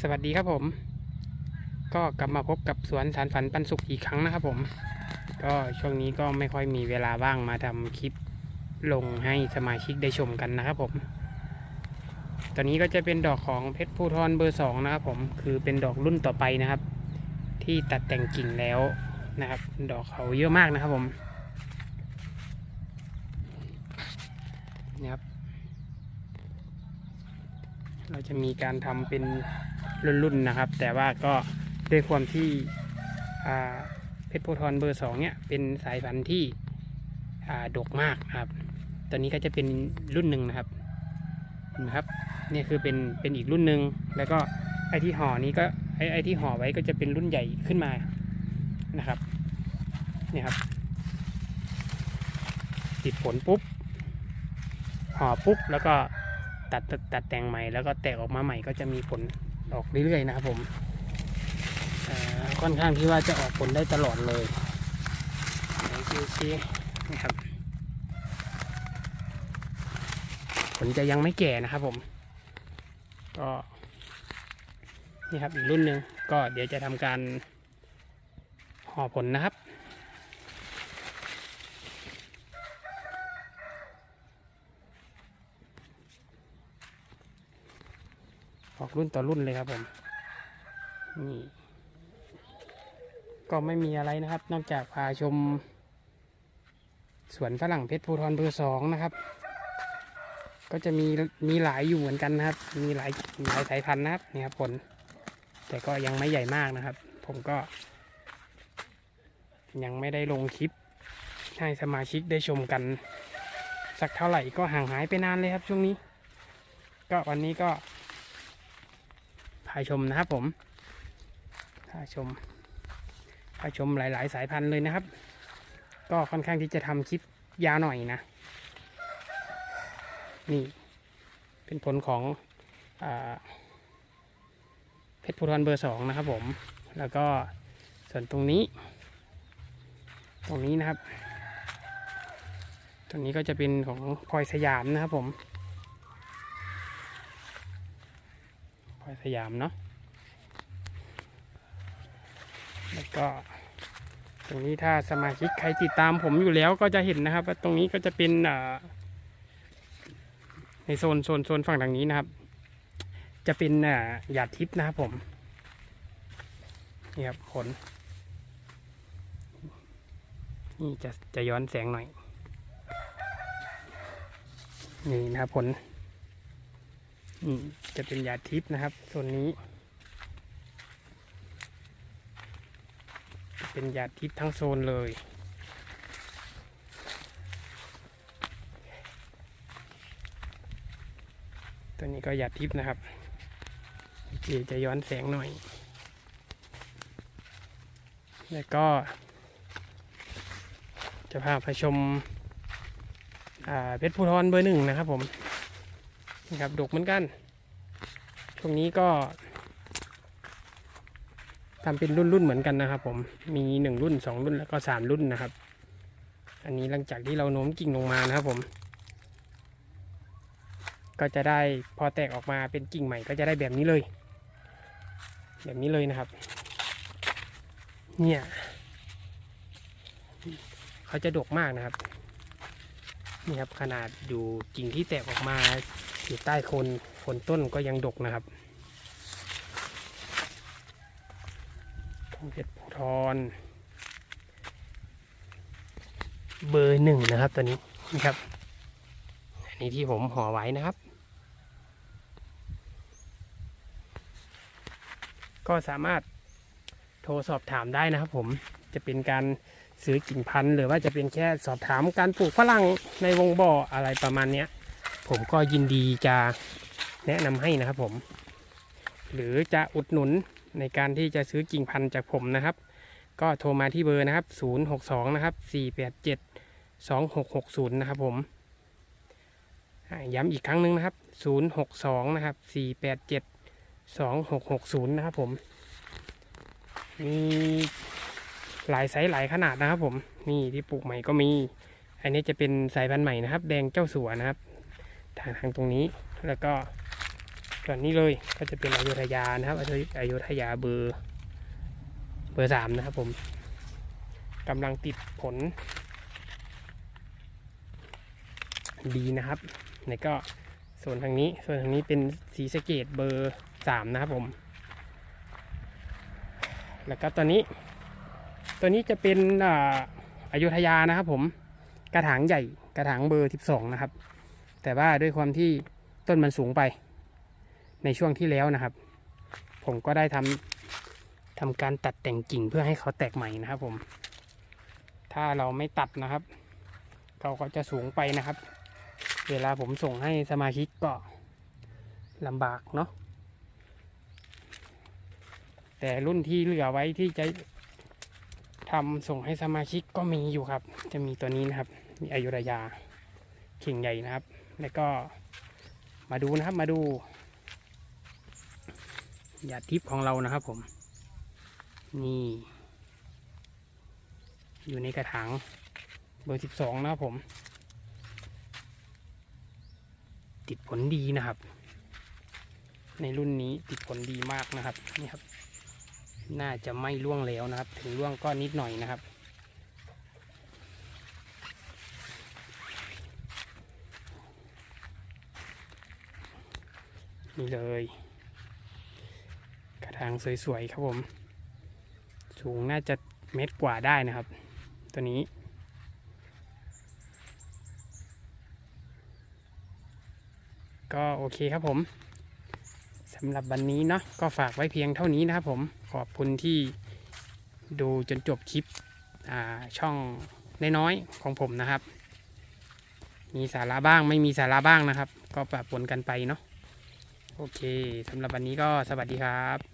สวัสดีครับผม ก็กลับมาพบกับสวนสารฝันปันสุขอีกครั้งนะครับผม ก็ช่วงนี้ก็ไม่ค่อยมีเวลาว่างมาทำคลิปลงให้สมาชิกได้ชมกันนะครับผม ตอนนี้ก็จะเป็นดอกของเพชรภูทรเบอร์สองนะครับผม คือเป็นดอกรุ่นต่อไปนะครับ ที่ตัดแต่งกิ่งแล้วนะครับ ดอกเขาเยอะมากนะครับผมนี่ครับ เราจะมีการทำเป็น รุ่นๆนะครับ แต่ว่าก็ด้วยความที่เพชรโพธิ์ทอนเบอร์สองเนี่ยเป็นสายพันธุ์ที่อ่าดกมากครับ ตอนนี้ก็จะเป็นรุ่นหนึ่งนะครับนะครับนี่คือเป็นเป็นอีกรุ่นหนึ่งแล้วก็ไอที่ห่อนี้ก็ไอไอที่ห่อไว้ก็จะเป็นรุ่นใหญ่ขึ้นมานะครับนี่ครับ ติดผลปุ๊บห่อปุ๊บแล้วก็ตัดตัดแต่งใหม่แล้วก็แตกออกมาใหม่ก็จะมีผล ออกเรื่อยๆนะครับผมค่อนข้างที่ว่าจะออกผลได้ตลอดเลยไหนดูซินะครับ ผลจะยังไม่แก่นะครับผม ก็นี่ครับอีกรุ่นหนึ่งก็เดี๋ยวจะทำการห่อผลนะครับ ออกรุ่นต่อรุ่นเลยครับผมนี่ก็ไม่มีอะไรนะครับ นอกจากพาชม สวนฝรั่งเพชรภูทรเบอร์สองนะครับ ก็จะมีมีหลายอยู่เหมือนกันนะครับ มีหลายหลายสายพันธุ์นะครับนี่ครับผล แต่ก็ยังไม่ใหญ่มากนะครับ ผมก็ ยังไม่ได้ลงคลิป ให้สมาชิกได้ชมกัน สักเท่าไหร่ก็ห่างหายไปนานเลยครับช่วงนี้ ก็วันนี้ก็ พาชมนะครับผมพาชมพาชมหลาย ๆ สายพันธุ์เลยนะครับ ก็ค่อนข้างที่จะทำคลิปยาวหน่อยนะ นี่เป็นผลของอเพชรภูทรเบอร์สองนะครับผม แล้วก็ส่วนตรงนี้ ตรงนี้นะครับ ตรงนี้ก็จะเป็นของพลอยสยามนะครับผม พลอ ยสยามเนาะแล้วก็ ตรงนี้ถ้าสมาชิกใครติดตามผมอยู่แล้วก็จะเห็นนะครับว่าตรงนี้ก็จะเป็นในโซนโซนโซนฝั่งทางนี้นะครับ จะเป็นอ่าหยาดทิพย์นะครับผมนี่ครับผลนี่จะจะย้อนแสงหน่อย นี่นะครับผล อืมจะเป็นยาทิพย์นะครับส่วนนี้ เป็นยาทิพย์ทั้งโซนเลยตัวนี้ก็ยาทิพย์นะครับโอเคจะย้อนแสงหน่อย แล้วก็ จะพาไปชมเพชรภูทรเบอร์หนึ่งนะครับผม นะครับดกเหมือนกันช่วงนี้ก็ทำเป็นรุ่นๆเหมือนกันนะครับ ผมมีหนึ่งรุ่นสองรุ่นแล้วก็สามรุ่นนะครับ อันนี้หลังจากที่เราโน้มกิ่งลงมานะครับผม ก็จะได้พอแตกออกมาเป็นกิ่งใหม่ก็จะได้แบบนี้เลย แบบนี้เลยนะครับ เนี่ยเขาจะดกมากนะครับนี่ครับขนาดอยู่กิ่งที่แตกออกมา อยู่ใต้โคนโคนต้นก็ยังดกนะครับทองเพชรภูทรเบอร์หนึ่งนะครับตัวนี้นะครับอันนี้ที่ผมห่อไว้นะครับ ก็สามารถโทรสอบถามได้นะครับ ผมจะเป็นการซื้อกิ่งพันธุ์หรือว่าจะเป็นแค่สอบถามการปลูกฝรั่งในวงบ่ออะไรประมาณเนี้ย ผมก็ยินดีจะแนะนำให้นะครับผม หรือจะอุดหนุนในการที่จะซื้อกิ่งพันธุ์จากผมนะครับ ก็โทรมาที่เบอร์นะครับ 062 นะครับ 487 2660 นะครับผม ย้ำอีกครั้งหนึ่งนะครับ 062 นะครับ 487 2660 นะครับผม มีหลายไซส์หลายขนาดนะครับผม นี่ที่ปลูกใหม่ก็มี อันนี้จะเป็นสายพันธุ์ใหม่นะครับ แดงเจ้าสัวนะครับ ทางทางตรงนี้แล้วก็ส่วนนี้เลยก็จะเป็นอยุธยานะครับอยุอยุธยาเบอร์เบอร์สามนะครับผมกำลังติดผล ดีนะครับแล้วก็ส่วนทางนี้ส่วนทางนี้เป็นสีสะเกตเบอร์สามนะครับผม แล้วก็ตัวนี้ ตัวนี้จะเป็นอ่าอยุธยานะครับผมกระถางใหญ่กระถางเบอร์12 นะครับ แต่ว่าด้วยความที่ต้นมันสูงไป ในช่วงที่แล้วนะครับ ผมก็ได้ทำทำการตัดแต่งกิ่งเพื่อให้เขาแตกใหม่นะครับผม ถ้าเราไม่ตัดนะครับ เขาก็จะสูงไปนะครับ เวลาผมส่งให้สมาชิกก็ลำบากเนาะแต่รุ่นที่เหลือไว้ที่จะทำส่งให้สมาชิกก็มีอยู่ครับ จะมีตัวนี้นะครับ มีอายุรยา เข่งใหญ่นะครับ แล้วก็มาดูนะครับมาดูหยาดทิพย์ของเรานะครับผม นี่ อยู่ในกระถางเบอร์สิบสองนะครับผม ติดผลดีนะครับ ในรุ่นนี้ติดผลดีมากนะครับนี่ครับ น่าจะไม่ร่วงแล้วนะครับ ถึงร่วงก็นิดหน่อยนะครับ นี่เลย กระถางสวยๆครับผม สูงน่าจะเมตรกว่าได้นะครับ ตัวนี้ ก็โอเคครับผมสำหรับวันนี้เนาะก็ฝากไว้เพียงเท่านี้นะครับผมขอบคุณที่ดูจนจบคลิปช่องน้อยๆของผมนะครับ มีสาระบ้างไม่มีสาระบ้างนะครับ ก็ปะปนกันไปเนาะ โอเคสำหรับวันนี้ก็สวัสดีครับ